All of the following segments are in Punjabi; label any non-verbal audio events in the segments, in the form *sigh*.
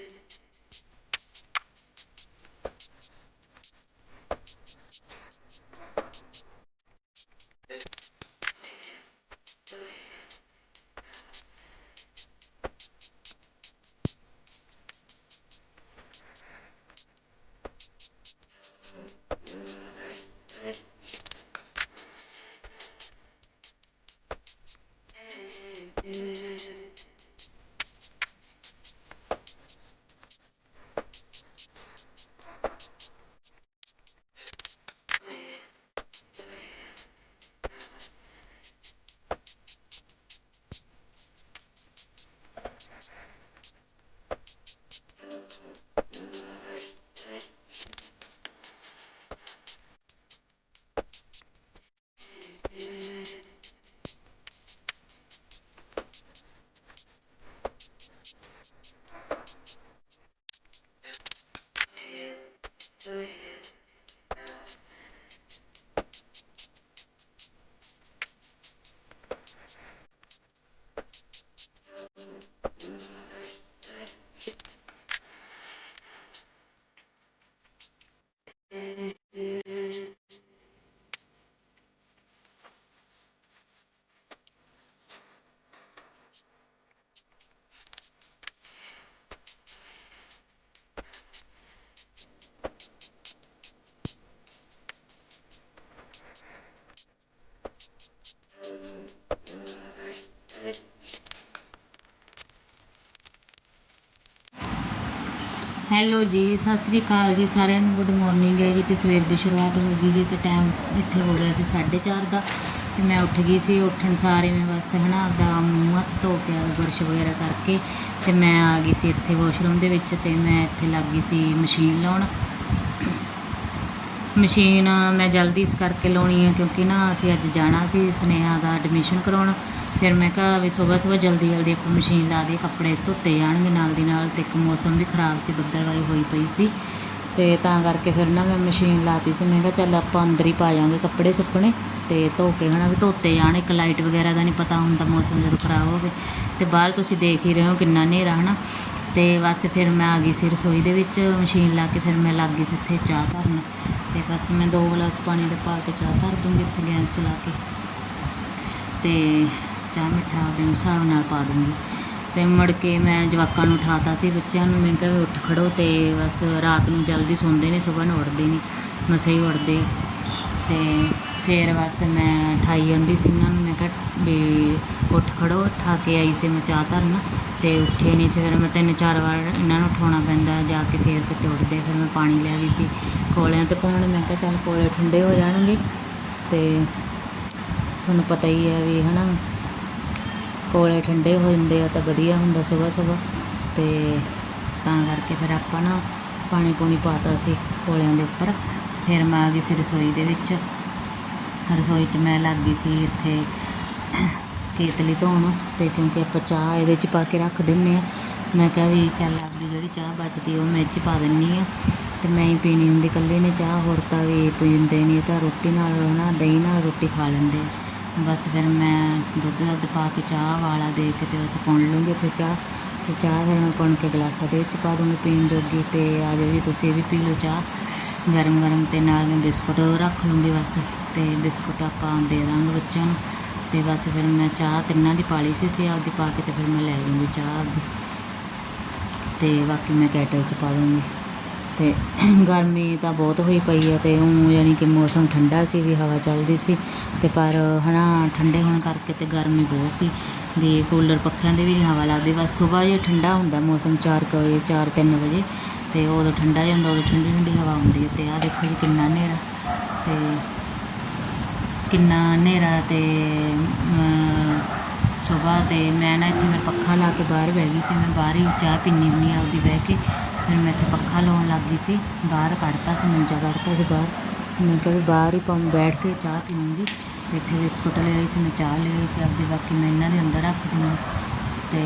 is, ਹੈਲੋ ਜੀ, ਸਤਿ ਸ੍ਰੀ ਅਕਾਲ ਜੀ ਸਾਰਿਆਂ ਨੂੰ। ਗੁੱਡ ਮੋਰਨਿੰਗ ਹੈ ਜੀ ਅਤੇ ਸਵੇਰ ਦੀ ਸ਼ੁਰੂਆਤ ਹੋ ਗਈ ਜੀ ਅਤੇ ਟਾਈਮ ਇੱਥੇ ਹੋ ਗਿਆ ਸੀ 4:30 ਦਾ। ਅਤੇ ਮੈਂ ਉੱਠ ਗਈ ਸੀ, ਉੱਠਣ ਸਾਰੇ ਮੈਂ ਬਸ ਹਨਾ ਆਪਦਾ ਮੂੰਹ ਹੱਥ ਧੋ ਕੇ ਆਪਦਾ ਬੁਰਸ਼ ਵਗੈਰਾ ਕਰਕੇ। ਅਤੇ ਮੈਂ ਆ ਗਈ ਸੀ ਇੱਥੇ ਵਾਸ਼ਰੂਮ ਦੇ ਵਿੱਚ ਅਤੇ ਮੈਂ ਇੱਥੇ ਲੱਗ ਗਈ ਸੀ ਮਸ਼ੀਨ ਲਾਉਣ। ਮਸ਼ੀਨ ਮੈਂ ਜਲਦੀ ਇਸ ਕਰਕੇ ਲਾਉਣੀ ਹੈ ਕਿਉਂਕਿ ਨਾ ਅਸੀਂ ਅੱਜ ਜਾਣਾ ਸੀ, ਸੁਨੇਹਾ ਦਾ ਐਡਮਿਸ਼ਨ ਕਰਾਉਣ। ਫਿਰ ਮੈਂ ਕਿਹਾ ਵੀ ਸਵੇਰ ਸਵੇਰ ਜਲਦੀ ਜਲਦੀ ਆਪਾਂ ਮਸ਼ੀਨ ਲਾ ਦੇ ਕੱਪੜੇ ਧੋਤੇ ਜਾਣਗੇ ਨਾਲ ਦੀ ਨਾਲ ਤੇ ਇੱਕ ਮੌਸਮ ਵੀ ਖਰਾਬ ਸੀ, ਬੱਦਲਵਾਈ ਹੋਈ ਪਈ ਸੀ। ਤੇ ਤਾਂ ਕਰਕੇ ਫਿਰ ਨਾ ਮੈਂ ਮਸ਼ੀਨ ਲਾਤੀ ਸੀ, ਮੈਂ ਕਿਹਾ ਚੱਲ ਆਪਾਂ ਅੰਦਰ ਹੀ ਪਾ ਜਾਾਂਗੇ ਕੱਪੜੇ ਸੁੱਕਣੇ ਤੇ ਧੋ ਕੇ ਹਨਾ, ਵੀ ਧੋਤੇ ਜਾਣ, ਇੱਕ ਲਾਈਟ ਵਗੈਰਾ ਦਾ ਨਹੀਂ ਪਤਾ ਹੁੰਦਾ ਮੌਸਮ ਜਦੋਂ ਖਰਾਬ ਹੋਵੇ। ਤੇ ਬਾਹਰ ਤੁਸੀਂ ਦੇਖ ਹੀ ਰਹੇ ਹੋ ਕਿੰਨਾ ਹਨੇਰਾ ਹਨਾ। ਤੇ ਬਸ ਫਿਰ ਮੈਂ ਆ ਗਈ ਸੀ ਰਸੋਈ ਦੇ ਵਿੱਚ, ਮਸ਼ੀਨ ਲਾ ਕੇ ਫਿਰ ਮੈਂ ਲੱਗ ਗਈ ਸੀ ਇੱਥੇ ਚਾਹ ਧਰਨ। ਤੇ ਬਸ ਮੈਂ ਦੋ ਗਲਾਸ ਪਾਣੀ ਦੇ ਪਾ ਕੇ ਚਾਹ ਧਰ ਦੂੰਗੀ ਇੱਥੇ ਗੈਸ ਚਲਾ ਕੇ। ਤੇ ਚਾਹ ਮਿੱਠਾ ਉਹਦੇ ਹਿਸਾਬ ਨਾਲ ਪਾ ਦੂੰਗੀ। ਤੇ ਮੁੜ ਕੇ ਮੈਂ ਜਵਾਕਾਂ ਨੂੰ ਉਠਾਤਾ ਸੀ, ਬੱਚਿਆਂ ਨੂੰ ਮੈਂ ਕਿਹਾ ਵੀ ਉੱਠ ਖੜੋ ਤੇ ਬਸ ਰਾਤ ਨੂੰ ਜਲਦੀ ਸੌਂਦੇ ਨੇ ਸਵੇਰ ਨੂੰ ਉੱਠਦੇ ਨਹੀਂ ਮਸੇ ਹੀ ਉੱਠਦੇ। ਤੇ ਫਿਰ ਬਸ ਮੈਂ ਠਾਈ ਜਾਂਦੀ ਸੀ ਉਹਨਾਂ ਨੂੰ, ਮੈਂ ਕਿਹਾ ਵੀ ਉੱਠ ਖੜੋ ਠਾ ਕੇ ਆਈ ਸੀ ਮੈਂ ਚਾਹ ਧਰਨ। ਤੇ ਉੱਠੇ ਨਹੀਂ ਸੀ, ਫਿਰ ਮੈਂ ਤਿੰਨ ਚਾਰ ਵਾਰ ਇਹਨਾਂ ਨੂੰ ਉਠਾਉਣਾ ਪੈਂਦਾ, ਜਾ ਕੇ ਫੇਰ ਕਿਤੇ ਉੱਠਦੇ, ਫਿਰ ਮੈਂ ਪਾਣੀ ਲੈ ਗਈ ਸੀ ਕੋਲਿਆਂ ਤੇ ਪਾਉਣ। ਮੈਂ ਕਿਹਾ ਚੱਲ ਕੋਲੇ ਠੰਡੇ ਹੋ ਜਾਣਗੇ। ਤੇ ਤੁਹਾਨੂੰ ਪਤਾ ਹੀ ਹੈ ਵੀ ਹਨਾ ਕੋਲੇ ਠੰਡੇ ਹੋ ਜਾਂਦੇ ਆ ਤਾਂ ਵਧੀਆ ਹੁੰਦਾ ਸਵੇਰ ਸਵੇਰ। ਤੇ ਤਾਂ ਕਰਕੇ ਫਿਰ ਆਪਾਂ ਨਾ ਪਾਣੀ ਪੂਣੀ ਪਾਤਾ ਸੀ ਕੋਲਿਆਂ ਦੇ ਉੱਪਰ। ਫਿਰ ਮੈਂ ਆ ਗਈ ਸੀ ਰਸੋਈ ਦੇ ਵਿੱਚ। ਰਸੋਈ 'ਚ ਮੈਂ ਲੱਗ ਗਈ ਸੀ ਇੱਥੇ ਕੇਤਲੀ ਧੋਣ। ਤੇ ਕਿਉਂਕਿ ਆਪਾਂ ਚਾਹ ਇਹਦੇ 'ਚ ਪਾ ਕੇ ਰੱਖ ਦਿੰਨੇ ਆ। ਮੈਂ ਕਿਹਾ ਵੀ ਚੱਲ ਆਪਦੀ ਜਿਹੜੀ ਚਾਹ ਬਚਦੀ ਉਹ ਮੈਂ 'ਚ ਪਾ ਦਿੰਨੀ ਆ। ਤੇ ਮੈਂ ਹੀ ਪੀਣੀ ਹੁੰਦੀ, ਇਕੱਲੇ ਨੇ ਚਾਹ, ਹੋਰ ਤਾਂ ਵੀ ਪੀਂਦੇ ਨਹੀਂ ਤਾਂ ਰੋਟੀ ਨਾਲ ਹਨਾ ਦਹੀਂ ਨਾਲ ਰੋਟੀ ਖਾ ਲੈਂਦੇ ਆ। ਬਸ ਫਿਰ ਮੈਂ ਦੁੱਧ ਦੱਧ ਪਾ ਕੇ ਚਾਹ ਵਾਲਾ ਦੇ ਕੇ ਤੇ ਬਸ ਪੁਣ ਲੂੰਗੀ ਉੱਥੇ ਚਾਹ। ਤੇ ਚਾਹ ਫਿਰ ਮੈਂ ਪੁਣ ਕੇ ਗਲਾਸਾਂ ਦੇ ਵਿੱਚ ਪਾ ਦੂੰਗੀ ਪੀਣ ਜੋਗੀ ਤੇ ਆ ਜਾਓ ਜੀ, ਤੁਸੀਂ ਵੀ ਪੀ ਲਓ ਚਾਹ। ਗਰਮ ਗਰਮ ਤੇ ਨਾਲ ਮੈਂ ਬਿਸਕੁਟ ਰੱਖ ਲੂੰਗੀ ਬਸ। ਤੇ ਬਿਸਕੁਟ ਆਪਾਂ ਦੇ ਦਾਂਗੇ ਬੱਚਿਆਂ ਨੂੰ। ਤੇ ਬਸ ਫਿਰ ਮੈਂ ਚਾਹ ਤਿੰਨਾਂ ਦੀ ਪਾਲੀ ਸੀ ਸੀ ਆਪਦੀ ਪਾ ਕੇ ਤੇ ਫਿਰ ਮੈਂ ਲੈ ਲੂੰਗੀ ਚਾਹ ਆਪਦੀ। ਤੇ ਬਾਕੀ ਮੈਂ ਕੈਟਲ 'ਚ ਪਾ ਦੂੰਗੀ। ਅਤੇ *clears throat* ਗਰਮੀ ਤਾਂ ਬਹੁਤ ਹੋਈ ਪਈ ਹੈ ਅਤੇ ਉਹ ਯਾਨੀ ਕਿ ਮੌਸਮ ਠੰਡਾ ਸੀ ਵੀ ਹਵਾ ਚੱਲਦੀ ਸੀ ਅਤੇ ਪਰ ਹੈ ਨਾ ਠੰਡੇ ਹੋਣ ਕਰਕੇ ਤੇ ਗਰਮੀ ਬਹੁਤ ਸੀ ਵੀ ਕੂਲਰ ਪੱਖਿਆਂ ਦੀ ਵੀ ਨਹੀਂ ਹਵਾ ਲੱਗਦੀ, ਬਸ ਸੁਬਾਹ ਜੇ ਠੰਡਾ ਹੁੰਦਾ ਮੌਸਮ ਚਾਰ ਕੁ ਵਜੇ 4-3 ਵਜੇ ਅਤੇ ਉਦੋਂ ਠੰਡਾ ਜਿਹਾ ਹੁੰਦਾ, ਉਦੋਂ ਠੰਡੀ ਠੰਡੀ ਹਵਾ ਹੁੰਦੀ ਹੈ ਅਤੇ ਆਹ ਦੇਖੋ ਜੀ ਕਿੰਨਾ ਹਨੇਰਾ ਅਤੇ ਕਿੰਨਾ ਹਨੇਰਾ ਅਤੇ ਸਵੇਰ ਤੇ ਮੈਂ ਨਾ ਇੱਥੇ ਮੈਂ ਪੱਖਾ ਲਾ ਕੇ ਬਾਹਰ ਬਹਿ ਗਈ ਸੀ, ਮੈਂ ਬਾਹਰ ਹੀ ਚਾਹ ਪੀਣੀ ਹੁੰਦੀ ਆਪਦੀ ਬਹਿ ਕੇ ਫਿਰ ਮੈਂ ਇੱਥੇ ਪੱਖਾ ਲਾਉਣ ਲੱਗ ਗਈ ਸੀ, ਬਾਹਰ ਕੱਢਤਾ ਸੀ, ਮੰਜਾ ਕੱਢਤਾ ਸੀ ਬਾਹਰ। ਮੈਂ ਕਿਹਾ ਵੀ ਬਾਹਰ ਹੀ ਪਾਉਂ, ਬੈਠ ਕੇ ਚਾਹ ਪੀਵਾਂਗੀ ਤੇ ਇੱਥੇ ਬਿਸਕੁਟ ਲੈ ਆਈ ਸੀ, ਮੈਂ ਚਾਹ ਲੈ ਆਈ ਸੀ, ਆਪਦੇ ਬਾਕੀ ਮੈਂ ਇਹਨਾਂ ਦੇ ਅੰਦਰ ਰੱਖ ਦੂੰਗੀ। ਤੇ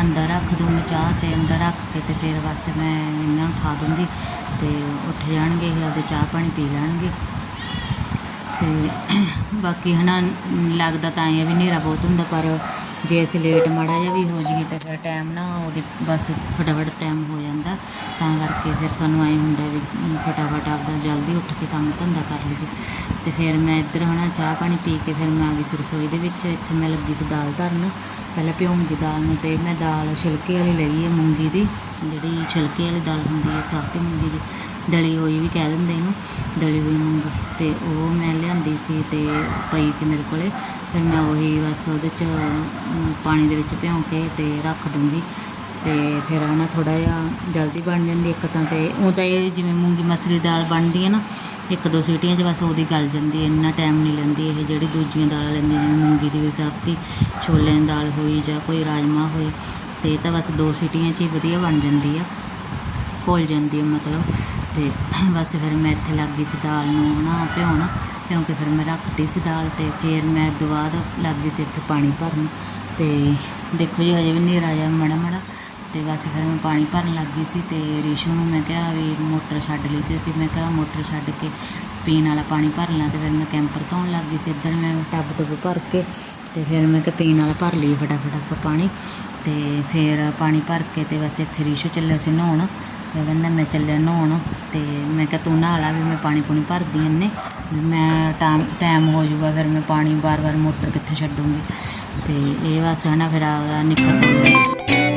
ਅੰਦਰ ਰੱਖ ਦੂੰਗੀ ਚਾਹ ਤੇ ਅੰਦਰ ਰੱਖ ਕੇ ਤੇ ਫਿਰ ਬਸ ਮੈਂ ਇਹਨਾਂ ਨੂੰ ਉਠਾ ਦੂੰਗੀ ਤੇ ਉੱਠ ਜਾਣਗੇ ਇਹ ਆਪਦੇ ਚਾਹ ਪਾਣੀ ਪੀ ਲੈਣਗੇ। ਤੇ ਬਾਕੀ ਹਨਾ, ਲੱਗਦਾ ਤਾਂ ਐਂ ਆ ਵੀ ਹਨੇਰਾ ਬਹੁਤ ਹੁੰਦਾ, ਪਰ ਜੇ ਅਸੀਂ ਲੇਟ ਮਾੜਾ ਜਿਹਾ ਵੀ ਹੋ ਜਾਈਏ ਤਾਂ ਫਿਰ ਟਾਈਮ ਨਾ ਉਹਦੇ ਬਸ ਫਟਾਫਟ ਟਾਈਮ ਹੋ ਜਾਂਦਾ। ਤਾਂ ਕਰਕੇ ਫਿਰ ਸਾਨੂੰ ਐਂ ਹੁੰਦਾ ਵੀ ਫਟਾਫਟ ਆਪਦਾ ਜਲਦੀ ਉੱਠ ਕੇ ਕੰਮ ਧੰਦਾ ਕਰ ਲਈਏ। ਤੇ ਫਿਰ ਮੈਂ ਇੱਧਰ ਹਨਾ ਚਾਹ ਪਾਣੀ ਪੀ ਕੇ ਫਿਰ ਮੈਂ ਆ ਗਈ ਸੀ ਰਸੋਈ ਦੇ ਵਿੱਚ। ਇੱਥੇ ਮੈਂ ਲੱਗੀ ਸੀ ਦਾਲ ਧਰਨ। ਪਹਿਲਾਂ ਭਿਉਂਗੀ ਦਾਲ ਨੂੰ ਤੇ ਮੈਂ ਦਾਲ ਛਿਲਕੇ ਵਾਲੀ ਲਈ ਹੈ ਮੂੰਗੀ ਦੀ। ਜਿਹੜੀ ਛਿਲਕੇ ਵਾਲੀ ਦਾਲ ਹੁੰਦੀ ਹੈ ਸਾਬਤੀ ਮੂੰਗੀ ਦੀ। ਦਲੀ ਹੋਈ ਵੀ ਕਹਿ ਦਿੰਦੇ ਇਹਨੂੰ, ਦਲੀ ਹੋਈ ਮੂੰਗੀ। ਅਤੇ ਉਹ ਮੈਂ ਲਿਆਂਦੀ ਸੀ ਅਤੇ ਪਈ ਸੀ ਮੇਰੇ ਕੋਲ। ਫਿਰ ਮੈਂ ਉਹੀ ਬਸ ਉਹਦੇ ਚ ਪਾਣੀ ਦੇ ਵਿੱਚ ਭਿਉਂ ਕੇ ਅਤੇ ਰੱਖ ਦੂੰਗੀ। ਅਤੇ ਫਿਰ ਹਨਾ ਥੋੜ੍ਹਾ ਜਿਹਾ ਜਲਦੀ ਬਣ ਜਾਂਦੀ ਇੱਕ ਤਾਂ ਤੇ ਉਹ ਤਾਂ ਇਹ ਜਿਵੇਂ ਮੂੰਗੀ ਮਸਰੀ ਦਾਲ ਬਣਦੀ ਹੈ ਨਾ, ਇੱਕ ਦੋ ਸੀਟੀਆਂ 'ਚ ਬਸ ਉਹਦੀ ਗਲ ਜਾਂਦੀ ਹੈ, ਇੰਨਾ ਟਾਈਮ ਨਹੀਂ ਲੈਂਦੀ ਇਹ ਜਿਹੜੀ ਦੂਜੀਆਂ ਦਾਲਾਂ ਲੈਂਦੀਆਂ ਜਿਵੇਂ ਮੂੰਗੀ ਦੀ ਹੋਈ ਸਾਬਤੀ ਛੋਲਿਆਂ ਦੀ ਦਾਲ ਹੋਈ ਜਾਂ ਕੋਈ ਰਾਜਮਾ ਹੋਏ ਅਤੇ ਇਹ ਤਾਂ ਬਸ ਦੋ ਸੀਟੀਆਂ 'ਚ ਹੀ ਵਧੀਆ ਬਣ ਜਾਂਦੀ ਆ, ਘੁਲ ਜਾਂਦੀ ਹੈ ਮਤਲਬ। ਅਤੇ *clears throat* ਬਸ ਫਿਰ ਮੈਂ ਇੱਥੇ ਲੱਗ ਗਈ ਸੀ ਦਾਲ ਨੂੰ ਹਨਾ ਭਿਉਣ ਕੇ ਫਿਰ ਮੈਂ ਰੱਖਤੀ ਸੀ ਦਾਲ ਅਤੇ ਫਿਰ ਮੈਂ ਤੋਂ ਬਾਅਦ ਲੱਗ ਗਈ ਸੀ ਇੱਥੇ ਪਾਣੀ ਭਰਨ ਅਤੇ ਦੇਖੋ ਜੀ ਹਜੇ ਵੀ ਹਨੇਰਾ ਜਿਹਾ ਮਾੜਾ ਮਾੜਾ ਤੇ ਬਸ ਫਿਰ ਮੈਂ ਪਾਣੀ ਭਰਨ ਲੱਗ ਗਈ ਸੀ ਤੇ ਰਿਸ਼ੂ ਨੂੰ ਮੈਂ ਕਿਹਾ ਵੀ ਮੋਟਰ ਛੱਡ ਲਈ ਸੀ, ਅਸੀਂ ਮੈਂ ਕਿਹਾ ਮੋਟਰ ਛੱਡ ਕੇ ਪੀਣ ਵਾਲਾ ਪਾਣੀ ਭਰ ਲਾਂ ਤੇ ਫਿਰ ਮੈਂ ਕੈਂਪਰ ਧੋਣ ਲੱਗ ਗਈ ਸੀ, ਇੱਧਰ ਮੈਂ ਟੱਬ ਟੁੱਬ ਭਰ ਕੇ ਤੇ ਫਿਰ ਮੈਂ ਕਿਹਾ ਪੀਣ ਵਾਲਾ ਭਰ ਲਈ ਫਟਾਫਟ ਆਪਾਂ ਪਾਣੀ ਤੇ ਫਿਰ ਪਾਣੀ ਭਰ ਕੇ ਤੇ ਬਸ ਇੱਥੇ ਰਿਸ਼ੂ ਚੱਲਿਆ ਸੀ ਨਹਾਉਣ ਕਹਿੰਦਾ ਮੈਂ ਚੱਲਿਆ ਨਹਾਉਣ ਤੇ ਮੈਂ ਕਿਹਾ ਤੂੰ ਨਹਾ ਲਾ ਵੀ ਮੈਂ ਪਾਣੀ ਪੂਣੀ ਭਰਦੀ ਇੰਨੇ। ਮੈਂ ਟਾਈਮ ਟਾਈਮ ਹੋ ਜਾਊਗਾ, ਫਿਰ ਮੈਂ ਪਾਣੀ ਬਾਰ-ਬਾਰ ਮੋਟਰ ਕਿੱਥੇ ਛੱਡੂੰਗੀ। ਤੇ ਇਹ ਬਸ ਹੈ ਨਾ ਫਿਰ ਆਪਦਾ ਨਿੱਕਰ ਕੋਲ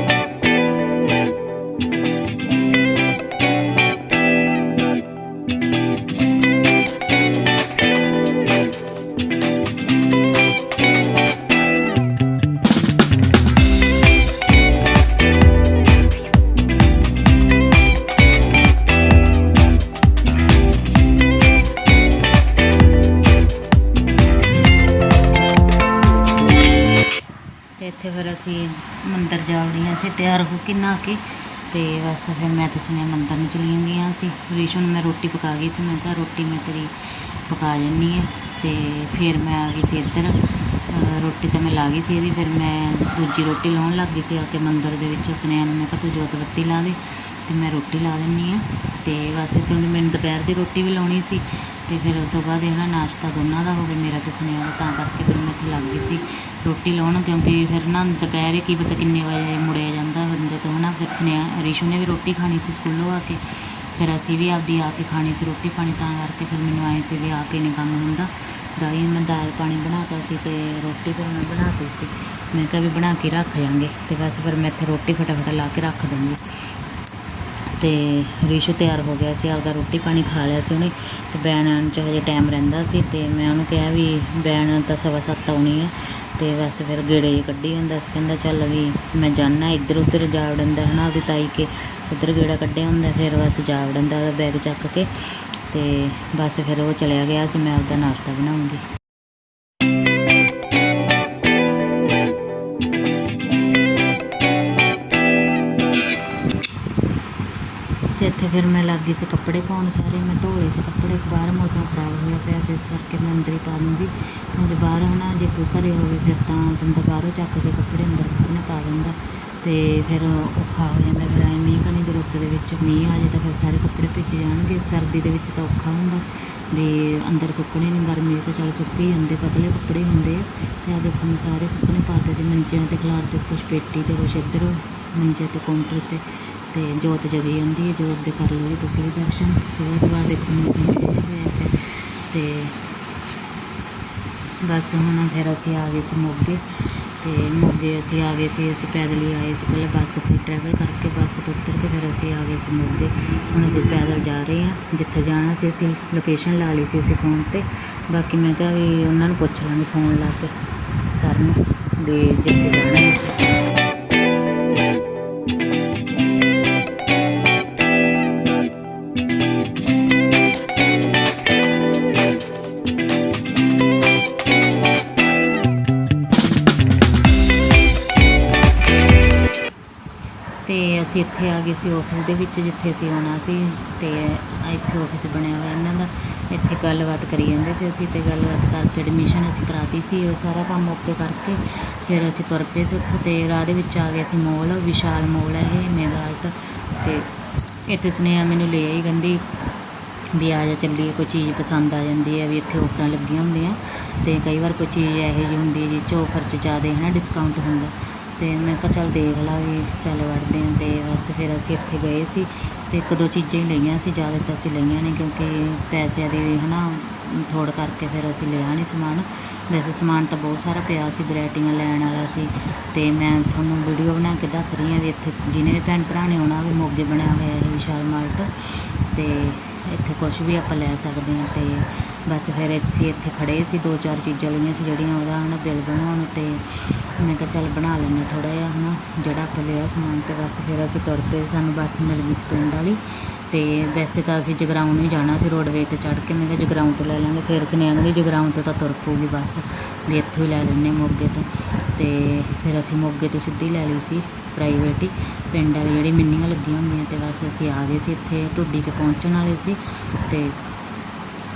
ਤੇ ਫਿਰ ਅਸੀਂ ਮੰਦਰ ਜਾ ਵੜੀਆਂ ਸੀ ਤਿਆਰ ਹੋ ਕੇ ਨਹਾ ਕੇ ਤੇ ਬਸ ਫਿਰ ਮੈਂ ਤੇ ਸੁਨੇਹਾ ਮੰਦਰ ਨੂੰ ਚਲੀਆਂ ਗਈਆਂ ਸੀ ਰੀਸ਼ੂ ਨੂੰ ਮੈਂ ਰੋਟੀ ਪਕਾ ਗਈ ਸੀ, ਮੈਂ ਕਿਹਾ ਰੋਟੀ ਮੈਂ ਤੇਰੀ ਪਕਾ ਜੰਨੀ ਹੈ ਤੇ ਫਿਰ ਮੈਂ ਆ ਗਈ ਸੀ ਇੱਧਰ। ਰੋਟੀ ਤਾਂ ਮੈਂ ਲਾ ਗਈ ਸੀ ਇਹਦੀ, ਫਿਰ ਮੈਂ ਦੂਜੀ ਰੋਟੀ ਲਾਉਣ ਲੱਗ ਗਈ ਸੀ ਆ ਕੇ ਮੰਦਿਰ ਦੇ ਵਿੱਚ। ਸੁਨੇਹਾ ਨੂੰ ਮੈਂ ਕਿਹਾ ਤੂੰ ਜੋਤ ਬੱਤੀ ਲਾ ਦੇ ਤੇ ਮੈਂ ਰੋਟੀ ਲਾ ਦਿੰਨੀ ਆ ਤੇ ਬਸ ਕਿਉਂਕਿ ਮੈਨੂੰ ਦੁਪਹਿਰ ਦੀ ਰੋਟੀ ਵੀ ਲਾਉਣੀ ਸੀ ਅਤੇ ਫਿਰ ਸਵੇਰ ਦੇ ਨਾ ਨਾਸ਼ਤਾ ਦੋਨਾਂ ਦਾ ਹੋ ਗਿਆ ਮੇਰਾ ਤੇ ਸੁਨੇਹਾ ਦਾ, ਤਾਂ ਕਰਕੇ ਫਿਰ ਮੈਂ ਇੱਥੇ ਲੱਗ ਗਈ ਸੀ ਰੋਟੀ ਲਾਉਣ, ਕਿਉਂਕਿ ਫਿਰ ਨਾ ਦੁਪਹਿਰੇ ਕੀ ਪਤਾ ਕਿੰਨੇ ਵਜੇ ਮੁੜਿਆ ਜਾਂਦਾ ਬੰਦੇ ਤੋਂ ਨਾ ਫਿਰ ਸੁਨੇਹਾ, ਰਿਸ਼ੂ ਨੇ ਵੀ ਰੋਟੀ ਖਾਣੀ ਸੀ ਸਕੂਲੋਂ ਆ ਕੇ, ਫਿਰ ਅਸੀਂ ਵੀ ਆਪਦੀ ਆ ਕੇ ਖਾਣੀ ਸੀ ਰੋਟੀ ਪਾਣੀ, ਤਾਂ ਕਰਕੇ ਫਿਰ ਮੈਨੂੰ ਆਏ ਸੀ ਵੀ ਆ ਕੇ ਨਹੀਂ ਕੰਮ ਹੁੰਦਾ। ਦਾਈ ਮੈਂ ਦਾਲ ਪਾਣੀ ਬਣਾਤਾ ਸੀ ਤੇ ਰੋਟੀ ਫਿਰ ਮੈਂ ਬਣਾਤੀ ਸੀ। ਮੈਂ ਕਿਹਾ ਵੀ ਬਣਾ ਕੇ ਰੱਖ ਜਾਂਗੇ ਤੇ ਬਸ ਫਿਰ ਮੈਂ ਇੱਥੇ ਰੋਟੀ ਫਟਾਫਟ ਲਾ ਕੇ ਰੱਖ ਦੂੰਗੀ ਅਤੇ ਰਿਸ਼ੂ ਤਿਆਰ ਹੋ ਗਿਆ ਸੀ, ਆਪਦਾ ਰੋਟੀ ਪਾਣੀ ਖਾ ਲਿਆ ਸੀ ਉਹਨੇ ਅਤੇ ਬੈਨ ਆਉਣ 'ਚ ਹਜੇ ਟਾਈਮ ਰਹਿੰਦਾ ਸੀ ਅਤੇ ਮੈਂ ਉਹਨੂੰ ਕਿਹਾ ਵੀ ਬੈਨ ਤਾਂ ਸਵਾ ਸੱਤ ਆਉਣੀ ਹੈ ਅਤੇ ਬਸ ਫਿਰ ਗੇੜੇ ਜਿਹੇ ਕੱਢੀ ਹੁੰਦਾ ਸੀ, ਕਹਿੰਦਾ ਚੱਲ ਵੀ ਮੈਂ ਜਾਂਦਾ ਇੱਧਰ ਉੱਧਰ ਜਾ ਵੜਦਾ ਨਾ ਆਪਦੀ ਤਾਈ ਕੇ, ਉੱਧਰ ਗੇੜਾ ਕੱਢਿਆ ਹੁੰਦਾ, ਫਿਰ ਬਸ ਜਾ ਵੜਦਾ ਉਹਦਾ ਬੈਗ ਚੱਕ ਕੇ ਅਤੇ ਬਸ ਫਿਰ ਉਹ ਚਲਿਆ ਗਿਆ ਸੀ, ਮੈਂ ਆਪਦਾ ਨਾਸ਼ਤਾ ਬਣਾਉਂਗੀ। ਫਿਰ ਮੈਂ ਲੱਗ ਗਈ ਸੀ ਕੱਪੜੇ ਪਾਉਣ ਸਾਰੇ, ਮੈਂ ਧੋ ਲਏ ਸੀ ਕੱਪੜੇ, ਬਾਹਰ ਮੌਸਮ ਖਰਾਬ ਹੋਇਆ ਪਿਆ ਸੀ, ਇਸ ਕਰਕੇ ਮੈਂ ਅੰਦਰ ਹੀ ਪਾ ਦੂੰਗੀ। ਕਿਉਂਕਿ ਬਾਹਰ ਹਨਾ, ਜੇ ਕੋਈ ਘਰੇ ਹੋਵੇ ਫਿਰ ਤਾਂ ਬੰਦਾ ਬਾਹਰੋਂ ਚੱਕ ਕੇ ਕੱਪੜੇ ਅੰਦਰ ਸੁੱਕਣੇ ਪਾ ਦਿੰਦਾ। ਤੇ ਫਿਰ ਔਖਾ ਹੋ ਜਾਂਦਾ, ਫਿਰ ਐ ਮੀਂਹ ਕਣੀ ਦੀ ਰੁੱਤ ਦੇ ਵਿੱਚ ਮੀਂਹ ਆ ਜੇ ਤਾਂ ਫਿਰ ਸਾਰੇ ਕੱਪੜੇ ਭਿੱਜ ਜਾਣਗੇ। ਸਰਦੀ ਦੇ ਵਿੱਚ ਤਾਂ ਔਖਾ ਹੁੰਦਾ ਵੀ ਅੰਦਰ ਸੁੱਕਣੇ ਨਹੀਂ, ਗਰਮੀ 'ਚ ਤਾਂ ਚੱਲ ਸੁੱਕ ਹੀ ਜਾਂਦੇ ਪਤਲੇ ਕੱਪੜੇ ਹੁੰਦੇ ਆ। ਤੇ ਆ ਦੇਖੋ, ਮੈਂ ਸਾਰੇ ਸੁੱਕਣੇ ਪਾਤੇ ਸੀ, ਮੰਜਿਆਂ ਤੇ ਖਿਲਾਰਤੇ ਸੀ, ਕੁਛ ਪੇਟੀ ਤੇ ਕੁਛ ਇੱਧਰ ਮੰਜੇ ਤੇ ਕਾਊਂਟਰ ਤੇ। ਤੇ ਜੋਤ ਜਗੀ ਜਾਂਦੀ ਹੈ, ਜੋਤ ਦੇ ਕਰ ਲਓ ਜੀ ਤੁਸੀਂ ਵੀ ਦਰਸ਼ਨ, ਸਵੇਰ ਸਵੇਰ ਦੇਖੋ ਮੌਸਮ ਕਿਹੋ ਜਿਹਾ ਹੋਇਆ ਪਿਆ ਤੇ ਬਸ ਹੁਣ ਫਿਰ ਅਸੀਂ ਆ ਗਏ ਸੀ ਮੋਗੇ। ਤੇ ਮੋਗੇ ਅਸੀਂ ਆ ਗਏ ਸੀ, ਅਸੀਂ ਪੈਦਲ ਹੀ ਆਏ ਸੀ ਪਹਿਲਾਂ ਬੱਸ ਤੇ ਟਰੈਵਲ ਕਰਕੇ ਬੱਸ ਤੋਂ ਉਤਰ ਕੇ ਫਿਰ ਅਸੀਂ ਆ ਗਏ ਸੀ ਮੋਗੇ। ਹੁਣ ਅਸੀਂ ਪੈਦਲ ਜਾ ਰਹੇ ਹਾਂ, ਜਿੱਥੇ ਜਾਣਾ ਸੀ ਅਸੀਂ ਲੋਕੇਸ਼ਨ ਲਾ ਲਈ ਸੀ ਅਸੀਂ ਫੋਨ ਤੇ। ਬਾਕੀ ਮੈਂ ਕਿਹਾ ਵੀ ਉਹਨਾਂ ਨੂੰ ਪੁੱਛ ਲਾਂਗੇ ਫੋਨ ਲਾ ਕੇ, ਸਰ ਨੂੰ ਵੀ ਜਿੱਥੇ ਜਾਣਾ ਹੈ ਅਤੇ ਅਸੀਂ ਇੱਥੇ ਆ ਗਏ ਸੀ ਆਫਿਸ ਦੇ ਵਿੱਚ, ਜਿੱਥੇ ਅਸੀਂ ਆਉਣਾ ਸੀ ਅਤੇ ਇੱਥੇ ਆਫਿਸ ਬਣਿਆ ਹੋਇਆ ਇਹਨਾਂ ਦਾ। ਇੱਥੇ ਗੱਲਬਾਤ ਕਰੀ ਜਾਂਦੇ ਸੀ ਅਸੀਂ ਤੇ ਗੱਲਬਾਤ ਕਰਕੇ ਐਡਮਿਸ਼ਨ ਅਸੀਂ ਕਰਾਤੀ ਸੀ ਉਹ ਸਾਰਾ ਕੰਮ ਓਕੇ ਕਰਕੇ। ਫਿਰ ਅਸੀਂ ਤੁਰ ਪਏ ਸੀ ਉੱਥੋਂ ਤੇ ਰਾਹ ਦੇ ਵਿੱਚ ਆ ਗਏ ਸੀ ਮੋਲ, ਵਿਸ਼ਾਲ ਮੋਲ ਹੈ ਇਹ ਮੇਗਾਲਟ ਅਤੇ ਇੱਥੇ ਸੁਨੇਹਾ ਮੈਨੂੰ ਲੈ ਆਈ, ਕਹਿੰਦੀ ਵੀ ਆ ਜਾ ਚੱਲੀਏ, ਕੋਈ ਚੀਜ਼ ਪਸੰਦ ਆ ਜਾਂਦੀ ਹੈ ਵੀ ਇੱਥੇ ਆਫਰਾਂ ਲੱਗੀਆਂ ਹੁੰਦੀਆਂ ਅਤੇ ਕਈ ਵਾਰ ਕੋਈ ਚੀਜ਼ ਇਹੋ ਜਿਹੀ ਹੁੰਦੀ ਹੈ ਜਿਹ 'ਚ ਆਫਰ 'ਚ ਜ਼ਿਆਦਾ ਹੈ ਨਾ ਡਿਸਕਾਊਂਟ ਹੁੰਦਾ। ਤੇ ਮੈਂ ਕਿਹਾ ਚੱਲ ਦੇਖ ਲਾ ਵੀ ਚੱਲ ਵੜਦੇ ਹਾਂ ਤੇ ਬਸ ਫਿਰ ਅਸੀਂ ਇੱਥੇ ਗਏ ਸੀ ਤੇ ਇੱਕ ਦੋ ਚੀਜ਼ਾਂ ਹੀ ਲਈਆਂ ਸੀ, ਜ਼ਿਆਦਾ ਤਾਂ ਅਸੀਂ ਲਈਆਂ ਨਹੀਂ ਕਿਉਂਕਿ ਪੈਸਿਆਂ ਦੀ ਵੀ ਹਨਾ ਥੋੜ ਕਰਕੇ ਫਿਰ ਅਸੀਂ ਲਿਆ ਨਹੀਂ ਸਮਾਨ। ਵੈਸੇ ਸਮਾਨ ਤਾਂ ਬਹੁਤ ਸਾਰਾ ਪਿਆ ਸੀ, ਵੈਰਾਈਟੀਆਂ ਲੈਣ ਵਾਲਾ ਸੀ ਤੇ ਮੈਂ ਤੁਹਾਨੂੰ ਵੀਡੀਓ ਬਣਾ ਕੇ ਦੱਸ ਰਹੀ ਹਾਂ ਵੀ ਇੱਥੇ ਜਿਹਨੇ ਵੀ ਭੈਣ ਭਰਾ ਨੇ ਆਉਣਾ ਵੀ ਮੋਗੇ ਬਣਿਆ ਹੋਇਆ ਹੈ ਵਿਸ਼ਾਲ ਮਾਰਟ ਤੇ ਇੱਥੇ ਕੁਝ ਵੀ ਆਪਾਂ ਲੈ ਸਕਦੇ ਹਾਂ ਤੇ ਬਸ ਫਿਰ ਅਸੀਂ ਇੱਥੇ ਖੜੇ ਸੀ, ਦੋ ਚਾਰ ਚੀਜ਼ਾਂ ਲਈਆਂ ਸੀ ਜਿਹੜੀਆਂ ਉਹਦਾ ਹਨਾ ਬਿੱਲ ਬਣਾਉਣ ਤੇ ਮੈਂ ਕਿਹਾ ਚੱਲ ਬਣਾ ਲੈਂਦੇ ਥੋੜਾ ਜਿਹਾ, ਹਨਾ, ਜਿਹੜਾ ਆਪਾਂ ਲਿਆ ਸਮਾਨ ਤੇ ਬਸ ਫਿਰ ਅਸੀਂ ਤੁਰ ਪਏ, ਸਾਨੂੰ ਬੱਸ ਮਿਲ ਗਈ ਸੀ ਪਿੰਡ ਵਾਲੀ ਤੇ ਵੈਸੇ ਤਾਂ ਅਸੀਂ ਜਗਰਾਉਂ ਨੂੰ ਹੀ ਜਾਣਾ ਸੀ ਰੋਡਵੇ ਤੇ ਚੜ੍ਹ ਕੇ, ਮੈਂ ਕਿਹਾ ਜਗਰਾਉਂ ਤੋਂ ਲੈ ਲਾਂਗੇ, ਫਿਰ ਸੁਨੇਹਾ ਦੀ ਜਗਰਾਉਂ ਤੋਂ ਤਾਂ ਤੁਰ ਪਊਗੀ ਬੱਸ, ਵੀ ਇੱਥੋਂ ਹੀ ਲੈ ਲੈਂਦੇ ਹਾਂ ਮੋਗੇ ਤੋਂ ਤੇ ਫਿਰ ਅਸੀਂ ਮੋਗੇ ਤੋਂ ਸਿੱਧੀ ਲੈ ਲਈ ਸੀ ਪ੍ਰਾਈਵੇਟ ਹੀ, ਪਿੰਡ ਵਾਲੀ ਜਿਹੜੀ ਮਿੰਨੀਆਂ ਲੱਗੀਆਂ ਹੁੰਦੀਆਂ ਤੇ ਬਸ ਅਸੀਂ ਆ ਗਏ ਸੀ ਇੱਥੇ, ਢੁੱਡੀ ਕੇ ਪਹੁੰਚਣ ਵਾਲੇ ਸੀ ਤੇ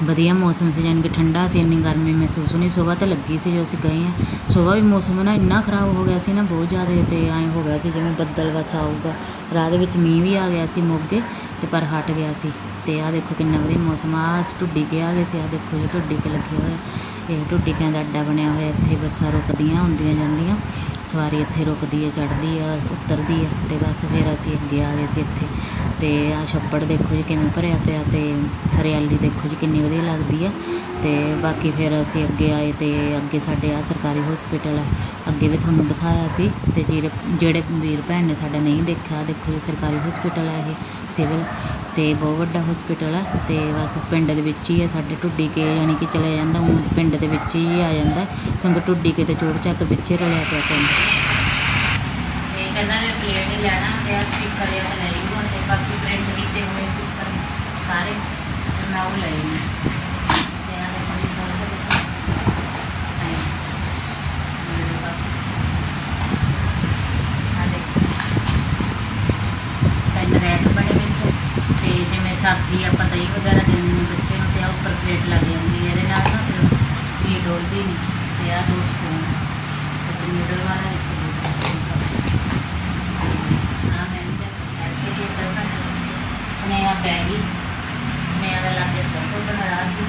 ਵਧੀਆ ਮੌਸਮ ਸੀ ਯਾਨੀ ਕਿ ਠੰਡਾ ਸੀ, ਇੰਨੀ ਗਰਮੀ ਮਹਿਸੂਸ ਨਹੀਂ ਸੁਬਾਹ ਤਾਂ ਲੱਗੀ ਸੀ ਜੋ ਅਸੀਂ ਗਏ ਆ ਸੁਬਾਹ ਵੀ ਮੌਸਮ ਨਾ ਇੰਨਾ ਖਰਾਬ ਹੋ ਗਿਆ ਸੀ ਨਾ, ਬਹੁਤ ਜ਼ਿਆਦਾ ਤੇ ਐਂ ਹੋ ਗਿਆ ਸੀ ਜਿਵੇਂ ਬੱਦਲ ਵਸ ਆਊਗਾ। ਰਾਹ ਦੇ ਵਿੱਚ ਮੀਂਹ ਵੀ ਆ ਗਿਆ ਸੀ ਮੋਗੇ, ਤੇ ਪਰ ਹਟ ਗਿਆ ਸੀ। ਤੇ ਆਹ ਦੇਖੋ ਕਿੰਨਾ ਵਧੀਆ ਮੌਸਮ ਆ ਅਸੀਂ ਢੁੱਡੀ ਕੇ ਆ ਗਏ ਸੀ, ਆਹ ਦੇਖੋ ਜੀ, ਢੁੱਡੀ ਕੇ ਲੱਗੇ ਹੋਏ ਇਹ ਢੁੱਡੀ ਦਾ ਅੱਡਾ ਬਣਿਆ ਹੋਇਆ, ਇੱਥੇ ਬੱਸਾਂ ਰੁਕਦੀਆਂ ਹੁੰਦੀਆਂ ਜਾਂਦੀਆਂ। ਸਵਾਰੀ ਇੱਥੇ ਰੁਕਦੀ ਹੈ ਚੜ੍ਹਦੀ ਆ, ਉਤਰਦੀ ਹੈ ਤੇ ਬਸ ਫਿਰ ਅਸੀਂ ਅੱਗੇ ਆ ਗਏ ਸੀ ਇੱਥੇ। ਤੇ ਆ ਛੱਪੜ ਦੇਖੋ ਜੀ ਕਿਵੇਂ ਭਰਿਆ ਪਿਆ ਤੇ ਹਰਿਆਲੀ ਦੇਖੋ ਜੀ ਕਿੰਨੀ ਵਧੀਆ ਲੱਗਦੀ ਆ। ਤੇ ਬਾਕੀ ਫਿਰ ਅਸੀਂ ਅੱਗੇ ਆਏ ਤੇ ਅੱਗੇ ਸਾਡੇ ਆ ਸਰਕਾਰੀ ਹਸਪੀਟਲ ਹੈ ਅੱਗੇ ਵੀ ਤੁਹਾਨੂੰ ਦਿਖਾਇਆ ਸੀ। ਤੇ ਜਿਹੜੇ ਜਿਹੜੇ ਵੀਰ ਭੈਣ ਨੇ ਸਾਡਾ ਨਹੀਂ ਦੇਖਿਆ ਦੇਖੋ ਜੀ ਸਰਕਾਰੀ ਹਸਪੀਟਲ ਹੈ ਇਹ ਸਿਵਲ ਤੇ ਬਹੁਤ ਵੱਡਾ ਹਸਪੀਟਲ ਹੈ ਤੇ ਬਸ ਪਿੰਡ ਦੇ ਵਿੱਚ ਹੀ ਹੈ ਸਾਡੇ ਢੁੱਡੀ ਕੇ ਯਾਨੀ ਕਿ ਚਲੇ ਜਾਂਦਾ ਊਂ ਪਿੰਡ ਦੇ ਵਿੱਚ ਹੀ ਆ ਜਾਂਦਾ। ਕਿਉਂਕਿ ਢੁੱਡੀ ਕੇ ਚੋੜ ਚੱਕ ਪਿੱਛੇ ਰਲਿਆ ਪਿਆ ਪਿੰਡ ਤੇ ਕਹਿੰਦਾ ਨੇ ਪਲੇਨ ਹੀ ਲੈਣਾ ਤੇ ਆ ਸਟicker ਜਿਹਾ ਲੈ ਲਈਓ ਬਾਕੀ ਪ੍ਰਿੰਟ ਕੀਤੇ ਹੋਏ ਸੀ ਉੱਪਰ ਸਾਰੇ ਮੈਂ ਉਹ ਲੈ ਲਈ ਤਿੰਨ ਰੈਕ ਬਣੇ ਵਿੱਚ ਤੇ ਜਿਵੇਂ ਸਬਜ਼ੀ ਆਪਾਂ ਦਹੀਂ ਵਗੈਰਾ ਦੇਣੀ ਨੇ ਬੱਚੇ ਨੂੰ ਤੇ ਆ ਉੱਪਰ ਪਲੇਟ ਲੱਗ ਜਾਂਦੀ ਹੈ ਇਹਦੇ ਨਾਲ ਨਾ ਫਿਰ ਚੀਜ਼ ਡੋਲਦੀ ਨਹੀਂ ਤੇ ਆ ਦੋ ਸਪੂਨ ਇੱਕ ਨਿਊਡਲ ਵਾਲਾ ਇੱਕ ਦੋ ਸਪੂਨ ਆ ਮੈਂ ਕਰਕੇ ਇਹ ਕਰਦਾ ਸਨੇਹਾ ਪੈ ਗਈ ਸਨੇਹਾ ਦਾ ਲਾਗੇ ਸਿਰ ਤੋਂ ਬਣਾ ਰਹਾ ਸੀ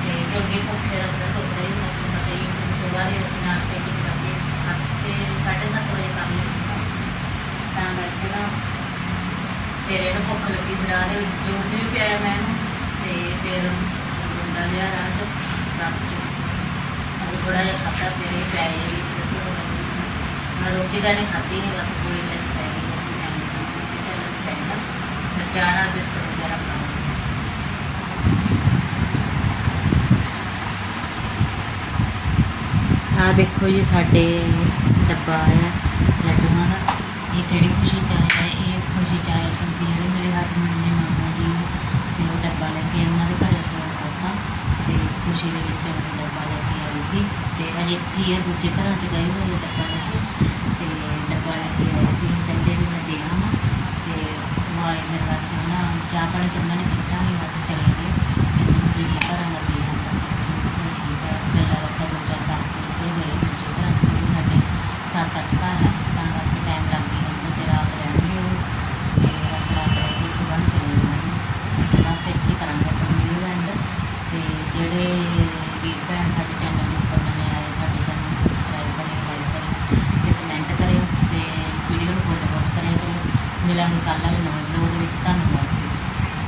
ਤੇ ਕਿਉਂਕਿ ਭੁੱਖੇ ਦਾ ਸਿਰ ਦੁਖਦਾ ਹੀ ਮੈਨੂੰ ਪਤਾ ਹੀ ਹੈ ਕਿ ਸਵੇਰ ਦੇ ਅਸੀਂ ਨਾਸ਼ਤੇ ਕੀਤਾ ਸੀ ਸੱਤ ਤੇ ਸਾਢੇ ਸੱਤ ਵਜੇ ਕਰ ਲਿਆ ਸੀ ਨਾਸ਼ਤਾ। ਤਾਂ ਕਰਕੇ ਨਾ ਫਿਰ ਇਹਨੂੰ ਭੁੱਖ ਲੱਗੀ ਸੀ ਰਾਹ ਦੇ ਵਿੱਚ ਜੂਸ ਵੀ ਪਿਆਇਆ ਮੈਂ ਇਹਨੂੰ ਤੇ ਫਿਰ ਮੁੰਡਾ ਲਿਆ ਰਾਹ ਚ ਰਸ ਚ ਅਜੇ ਥੋੜਾ ਜਿਹਾ ਖਾਤਾ ਫਿਰ ਇਹ ਪੈ ਗਈ ਸੀ ਤੇ ਹੋ ਗਈ ਮੈਂ ਰੋਟੀ ਤਾਂ ਨਹੀਂ ਖਾਧੀ ਨਹੀਂ ਬਸ ਪੂਰੀ ਲੈ ਕੇ ਪੈ ਗਈ ਮੈਂ ਕਿਹਾ ਪਹਿਲਾਂ ਮੈਂ ਚਾਹ ਨਾਲ ਬਿਸਕੁਟ ਵਗੈਰਾ ਖਾਵਾਂ ਆ ਦੇਖੋ ਜੀ ਸਾਡੇ ਡੱਬਾ ਆਇਆ ਲੱਡੂਆਂ ਦਾ। ਇਹ ਕਿਹੜੀ ਖੁਸ਼ੀ ਚ ਆਇਆ ਇਹ ਇਸ ਖੁਸ਼ੀ ਚ ਆਇਆ ਕਿਉਂਕਿ ਜਿਹੜੇ ਮੇਰੇ ਹਸਬੰਦ ਨੇ ਮਾਮਾ ਜੀ ਤੇ ਉਹ ਡੱਬਾ ਲੈ ਕੇ ਉਹਨਾਂ ਦੇ ਘਰੇ ਹੋਇਆ ਕਰਤਾ ਤੇ। ਇਸ ਖੁਸ਼ੀ ਦੇ ਵਿੱਚ ਉਹ ਡੱਬਾ ਲੈ ਕੇ ਆਈ ਸੀ। ਤੇ ਅਜੇ ਇੱਥੇ ਹੀ ਦੂਜੇ ਘਰਾਂ ਚ ਗਏ ਹੋਏ ਡੱਬਾ ਲੈ ਕੇ। ਤੇ ਡੱਬਾ ਕਹਿੰਦੇ ਵੀ ਮੈਂ ਦੇ ਆਵਾਂ ਤੇ ਉਹ ਆਏ ਮੇਰੇ ਵਾਸਤੇ ਨਾ ਚਾਹ ਪਾਣੀ ਤਾਂ ਉਹਨਾਂ ਨੇ ਪੀਤਾ ਨਹੀਂ ਬਸ ਚਲੇ ਗਏ। ਤੇ ਦੂਜੇ ਘਰਾਂ